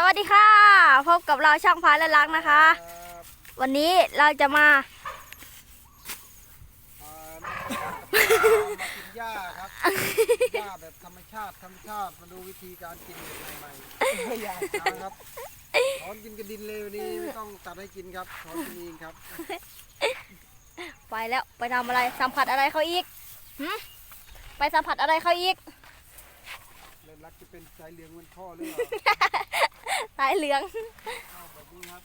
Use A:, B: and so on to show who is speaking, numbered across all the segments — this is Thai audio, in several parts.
A: สวัสดีค่ะ พบกับเราช่างพายและรักนะคะ วันนี้เราจะมา
B: อ่ามากินหญ้าครับหญ้าแบบธรรมชาติธรรมชาติมาดูวิธีการกินแบบใหม่ๆหญ้าครับถอนกินกระดินเลยวันนี้ไม่ต้องตัดให้กินครับถอนกินเองครับ
A: ไปแล้วไปทำอะไรสัมผัสอะไรเขาอีกหึไปสัมผัสอะไรเขาอีก
B: เล่นรักจะเป็นสายเหลืองเหมือนพ่อหรือเปล่า
A: สายเหลือง
B: เอาแบบนี้ครับ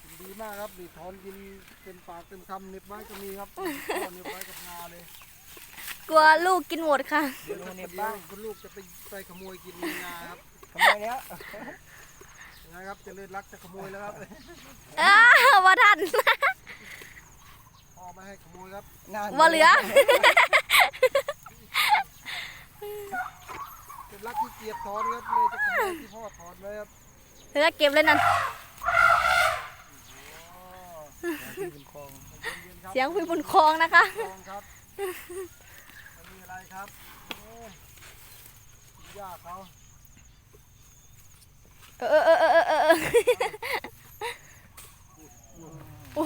B: กินดีมากครับนี่ถอนกินเต็มปากเต็มคำเหน็บไว้ก็มีครับพ่อเหน็บไว้กับงาเลย
A: กลัวลูกกินหมดค่ะ
B: เดี๋ยวเหน็บบ้างคุณลูกจะไปไปขโมยกินงาครับ
C: ทำไมแล้ว
B: นะครับเจะเลิศรักจะขโมยแล้วครับ
A: อ้าวว่าท่าน
B: พ่อไม่ให้ขโมยครับ
A: ว่าเหลือ
B: เป็นรักที่เกียจถอนครับเลยจะขโมยที่พ่อถอนไว้ครับ
A: เหลือเก็บเลยนั่น
B: อ๋อ
C: ที่เป็นคลอง
B: เย็นๆครับ
A: เสียงคุยบนคลองนะคะ
B: คลองครับมันมีอะไรครับโอ้ยยากเขา
A: เออเออเออเออเออเออโอ้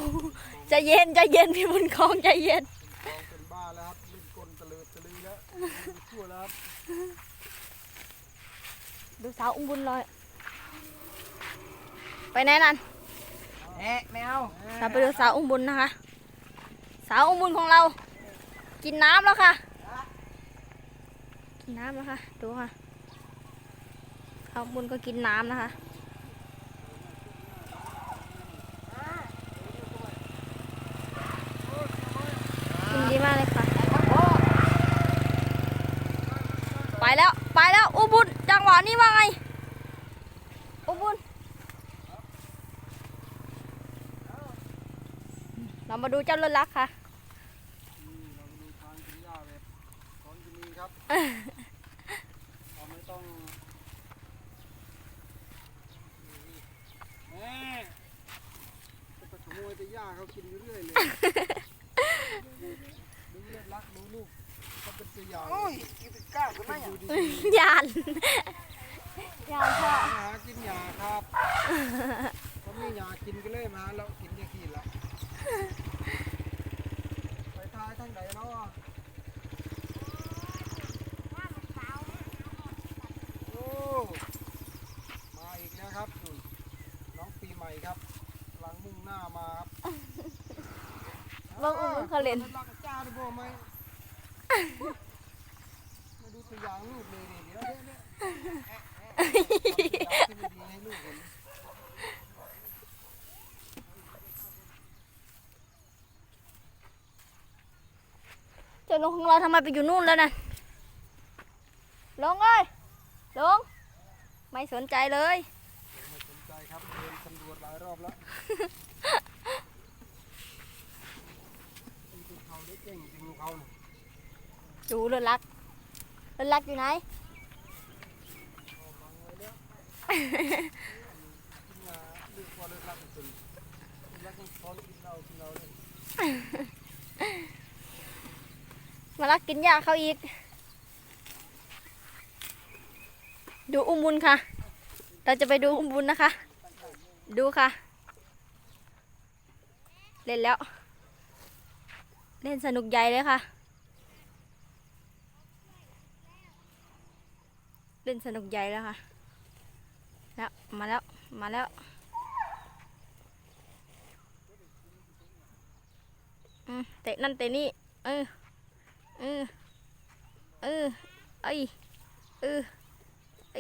A: ใจะเย็นใจะเย็นพี่บนคลองใจเย็น
B: คลองเป็นบ้าแล้วครับเล่นกลตะเลิดตะลือแล้วชั่วแล้วครับ
A: ดูสาวอุ้มบุญลอยไปไหนนั่น
C: แอะแมว
A: เราไปดูสาวอุ้มบุญนะคะ สาวอุ้มบุญของเรา กินน้ำแล้วค่ะ กินน้ำแล้วค่ะ ดูค่ะสาวอุ้มบุญก็กินน้ำนะคะ กินดีมากเลยค่ะ ไปแล้ว ไปแล้ว อุ้ม บุญจังหวะนี้ว่าไงอุ้มบุญเรามาดูเจ้าเลิศลักค่ะ
B: นี่เราดูทางกินหญ้าแบบถอนกินเองครับเราไม่ต้องแม่จะไปขโมยแต่หญ้าเขากินอยู่เรื่อยเลยดูเลือดรักดูลูกเขาเป็นตัวอย่าง
C: โอ้ยกินก้าวขึ้นมา
B: ดูดี
A: ยาน ยานพ่อ
B: ๆหากินหญ้าครับเขามีหญ้ากินก็เลยมาแล้วกินอย่างที่ละไปทายทางไหนเนาะโอ้มาอีกแล้วครับอืมน้องปีใหม่ครับกำลังมุ่งหน้ามาครับ
A: เบิ่งอุ้มเขาเล่น
B: รักกับจ้าด้วยบ่ไหมมาดูตัวอย่างลูกเลยนี่เดี๋ยวเดี๋ยวเดี๋ย วที่ไม่ดีให้ลูกเห็น
A: เจ้าลงของเราทำไมไปอยู่นู่นแล้วนะลงเอ้ยลงไม่สนใจเลย
B: ไม่สนใจครับเดินสำรวจหลายรอบแล้วเป็นเขาได้เก่งจริงของเขาเนี่ย
A: ดูเลิศลักเลิศลักอยู่ไหน
B: เอาบังไว้แล้ว กินยาลักกินย
A: มาลักกินหญ้าเขาอีก ดูอุ้มบุญค่ะ เราจะไปดูอุ้มบุญนะคะ ดูค่ะ เล่นแล้ว เล่นสนุกใหญ่เลยค่ะ เล่นสนุกใหญ่แล้วค่ะ แล้ว มาแล้ว มาแล้ว เตะนั่นเตะนี่ เออ เออ เออ ไอเออ ไอ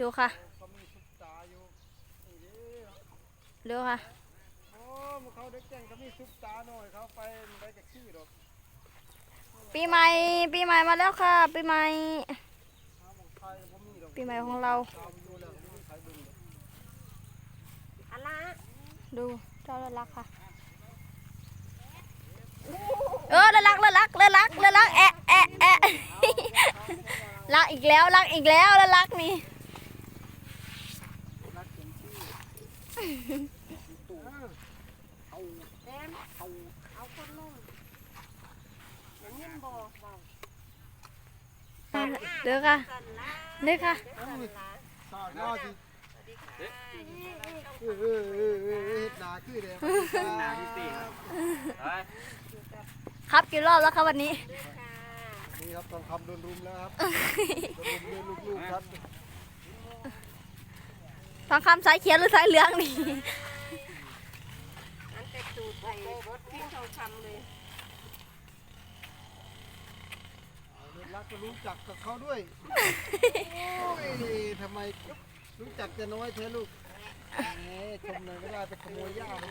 A: ดูค่ะ
B: เขามีซุปตาอยู่นี่เด้อ
A: ดูค่ะ
B: โอ้เขาได้แจ้งเขามีซุปตาหน่อยเขาไปได้จากชื่อดอก
A: ปีใหม่ ปีใหม่มาแล้วค่ะ ปีใหม่ ปีใหม่ของเรา
B: ตามอยู่แล้วไม่มีใครเบิ่งดอก
A: ดูเจ้าเลิศรักค่ะ เออเลิศรักเลิศรักเลิศรักเลิศรักแอะแอะแอะรักอีกแล้วรักอีกแล้วเลิศรักนี่
B: รักเขียนชื่อตู่เอา
C: แอมเอาเอาคนลงอย่างนี้
A: เด้อค่ะเด้อค่ะ
B: สาดน้าสิเออเออเออเออเฮ็ดนาคือเด้นาที่สี่
A: ครับกี่รอบแล้วครับวันนี้
B: นี่ครับต้องคำโดนรุมแล้วครับโดนรุมลูกๆครับ
A: ทองคำสายเขียวหรือสายเหลืองนี่
D: อันแต่ตูดไปทิ้งทองคำเลย
B: เอาเรื่องรักก็รู้จักกับเขาด้วย โอ้ยทำไมรู้จักแต่น้อยเธอลูกแหมชมเลยไม่ได้ไปขโมยหญ้ามา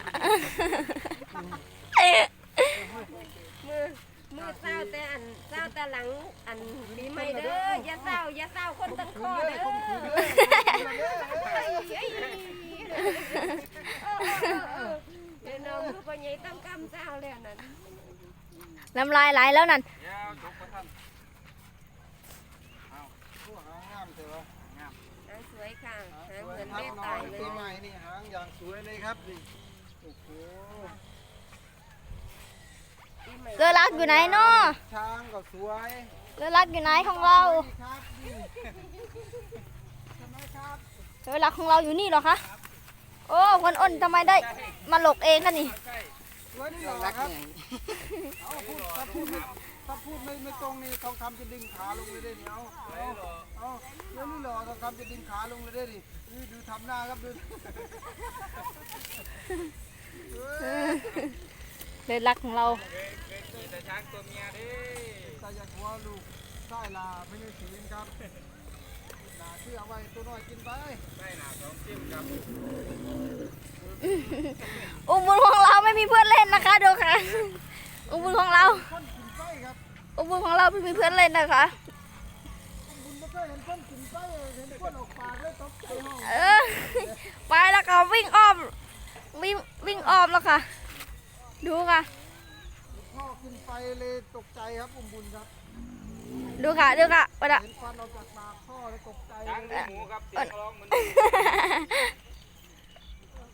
B: กิน
D: มือมือเศร้าแต่อันเศร้าแต่หลังอันปีใหม่เด้ออย่าเศร้าอย่าเศร้าคนตั้งคอเด้อเดี๋ยวน้องผู้ปัญญาต้องกำเศร้าแล้วนั่น
A: น้ำลายไหลแล้วนั่น
C: ยาวจกประทัน
B: โอ้หางงามเถอะวะ
D: นางสวยค่ะ
B: หาง
D: หาง
B: สว
D: เห
B: ย
D: มือน
B: ครับน้อ
D: ตาย
B: งปีใหม่นี่หางอย่างสวยเลยครับนี่โอ้โห
D: ปีใหม่
A: เรือรักอยู่ไหนเนาะ
B: ช้างก็สวย
A: เรือรักอยู่ไหนของเรา
B: สวัสดีครับนี่ทำไมครับ
A: เรือรักของเราอยู่นี่เหรอคะโอ้คนอ้นทำไมได้มาหลกเองกันนี่
B: สวยนี่เหรอครับเอาพูดถ้าพูดไม่ถ้าพูดไม่ไม่ตรงนี่ทองคำจะดึงขาลงเลยเด้เนี่ยเอาเอาเอาสวยนี่เหรอทองคำจะดึงขาลงเลยเด้นี่ นี่ดูทำหน้าครับดู
A: เรือรักของเรา
C: แต่ช้างตัวเมียดิ
B: ตาอยากหัวลูกใต้ลาไม่ได้ศีลครับลาที่เอาไว้ตัวน้อยกินไป
C: ได้หนาสองจิ้มครับ
A: อุ้มบุญของเราไม่มีเพื่อนเล่นนะคะดูค่ะอุ้มบุญของเราอุ้มบุญของเราไม่มีเพื่อนเล่นนะคะ
B: เคยเห็นคนกินไปเห็นคนออกปากเลยตกใจห้อง
A: เออไปแล้วก็วิ่งอ้อม วิ่งวิ่งอ้อมแล้วค่ะ ดูค่ะ
B: พ่อกินไปเลยตกใจครับอุ้มบุญครับ
A: ดูค่ะดูค่ะไปละ
B: เห็นฟันออกจากปากพ่อเลยตกใจ
C: ช้าง
B: เล
C: ดู
B: ย
C: หมูครับเสียงร้องเหมือน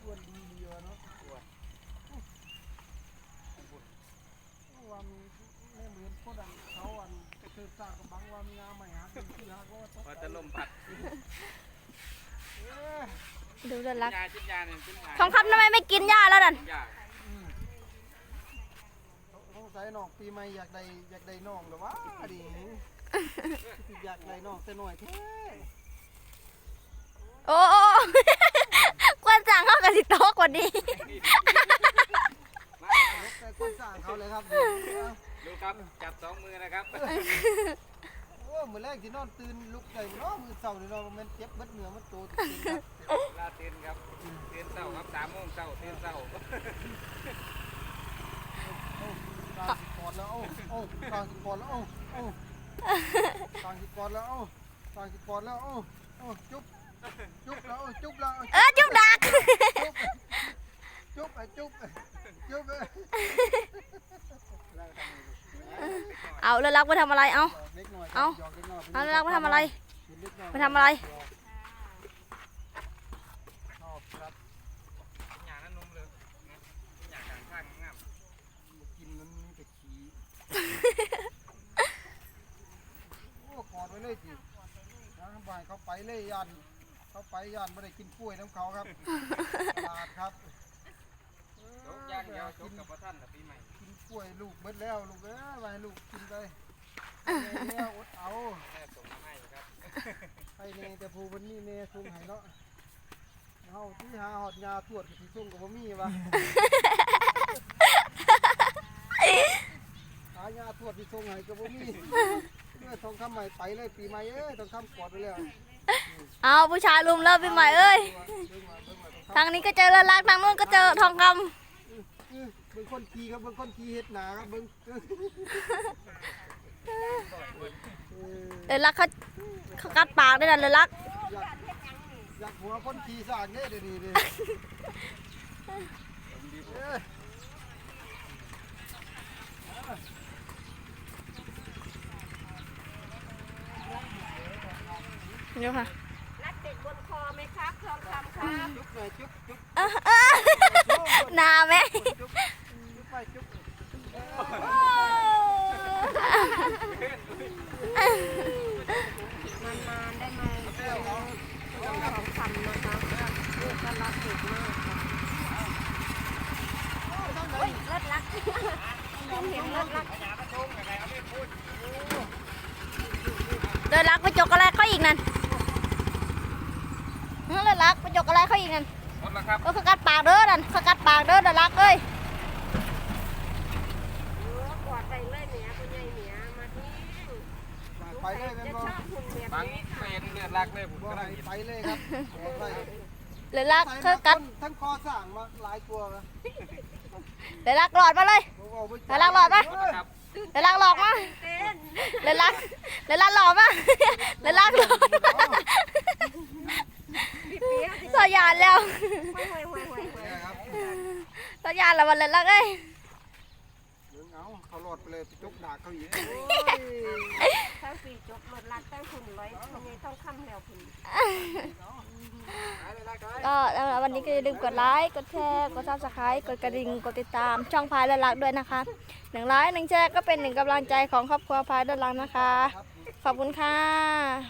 B: อ้วนดีเยอะเนาะว่ามีไม่เหมือนคนอันเขาอันเกิด สร้างกับบังว่ามีงาใหม่หาเป็นที่หักว่าตก
C: ว่า
B: ใจ
C: จะลมพัด
B: เอ้ย
A: ดูน่ารัก
C: ยาชิ้นยาเนี่ยชิ้นยา
A: ทองคำทำไมไม่กินหญ้าแล้วนั่น
C: ยา
B: อืมสงสัยน้องปีใหม่อยากได้อยากได้น้องหรือวะดิสิอยากได้น้องแต่น้อยแท้
A: โอ้โอ้กวนสั่งเข้ากับสิโต๊ะกว่านี้
B: แต่คนสร้างเขาเลยครับ
C: ดูครับ จับสองมือนะครับ
B: โอ้มือแรกที่นอนตื่นลุกได้เนาะมือเสาร์นี่เนาะมันเจ็บเบิดเหนือมันโตจริงครับ
C: ลาเต้นครับเต้นเศร้าครับสามโมงเศร้าเต้นเศร้า
B: กลางสิกอดแล้วเอ้าเอ้ากลางสิกอดแล้วเอ้าเอ้ากลางสิกอดแล้วเอ้ากลางสิกอดแล้วเอ้าเอ้าจุ๊บจุ๊บแล้วเอ้าจุ๊บแล้ว
A: เออจุ๊บดัก
B: จุ๊บไอ้จุ๊บจุ๊บ
A: เอาเรือรักมาทำอะไร เอา
B: เอย
A: เอ้า
B: หยกล็กหน่อย
A: เอาเรือรักมาทำอะไรมาทำอะไร
C: หยานั้นนุ่มเลยหยาข้างข้างงาม
B: กินมันมีแต่ขี้โอ้กอไว้เลยสินบ่ายเขาไปเลยยันเขาไปยันไม่ได้กินกล้วยน้ำเขาครับตลาดครับ
C: จกย่างยาวจกกับพระท่านปีใหม่
B: กินกล้วยลูกเบิดแล้วลูกเอ้ยไปให้ลูกกินไปเนี่ยอดเอา
C: แม่ส่งมาให้ครับ
B: ให้เนแต่ผู้วันนี้เนส่งให้เนาะเฮาที่หาหอดยาตรวจกับที่ส่งกับบ่มีวะหายาตรวจที่ส่งให้กับบ่มีเมื่อทองคำใหม่ไปเลยปีใหม่เอ้ยทองคำกอดไปแล้ว
A: เอาผู้ชายลุมเลิฟปีใหม่เอ้ย
B: เบิ่งมาเบิ่งมาทองคำ
A: ทางนี้ก็เจอเรือรักทางนู้นก็เจอทองค
B: อื้อเบิ่งคนขี่ครับเบิ่งคนขี่เฮ็ดหนาครับเบิ่งเออำ
A: เรือรักเขาเขากัดปากด้วยนะเรือรัก
B: อยากอยากหัวคนขี่สร้างเนี่ยเดี๋ยวนี้ดิเอ้ย
A: เดี๋ยวค่ะ
D: รักเด็กบนคอไหมครับทองคำครับ
B: จุ๊บหน่อยจุ๊บจุ๊บ
A: หนาไหม
B: จุ๊บจุ๊บไปจุ๊บ
D: มันมาได้มาเที่ยวของคำนะคะลูกก็รักเด็กมากค่ะโอ้ยเลิศรักผมเห็นเลิศรัก
A: เดินลักไปจกอะไรเขาอีกนั่นเฮ้ยเดินลักไปจกอะไรเขาอีกนั่น
C: หมดแล้วครับ
A: เออเขากัดปากเด้อนั่นเขากัดปากเด้อเดินลักเอ้ย
D: เออกอดไปเลยเหนียคุณยายเหนียมาที่
B: ไปเลยเป็น
D: จะ
B: บ่
D: ชอบคุณแบบ
C: บาง
D: นี้
C: เป็นเลือดรักเลยผม
B: บ่
C: ก็
B: ให้
C: ได้
B: ไปเลยครับบอกไป
A: เดินลัก
B: ใส่
A: เขา
B: มา
A: กัด
B: ทั้งคอสั่งมาหลายตัวนะ
A: เดินลักหลอดมาเลย
B: ผมเอาไป
A: ไปล้างรถปะ
C: ครับ
A: เดินลักหลอกมา
D: เต้น
A: เดินลักเดินลักหลอกมาเดินลักหลอก
D: พี่เปี๊ยก
A: สอยานแล้ว
D: ห่วยห่วยห่วยห่วยห่วย
B: เนี่ยครับ
A: สอยานแล้ววันเดินลักเอ้ย
B: เดี๋ยวเอาเขาหลอดไปเลยไปจกดากเขาอีก
D: ทั้งสี่จบหมดรักตั้งคุณร้อยคุณยายต้องคำแล้วคุณ
A: ก็แล้ววันนี้ก็อย่าลืมกดไลค์ กดแชร์ กดซับสไครต์กดกระดิ่ง กดติดตามช่องพายและรักด้วยนะคะหนึ่งไลค์หนึ่งแชร์ก็เป็นหนึ่งกำลังใจของครอบครัวพายและรักนะคะ ขอบคุณค่ะ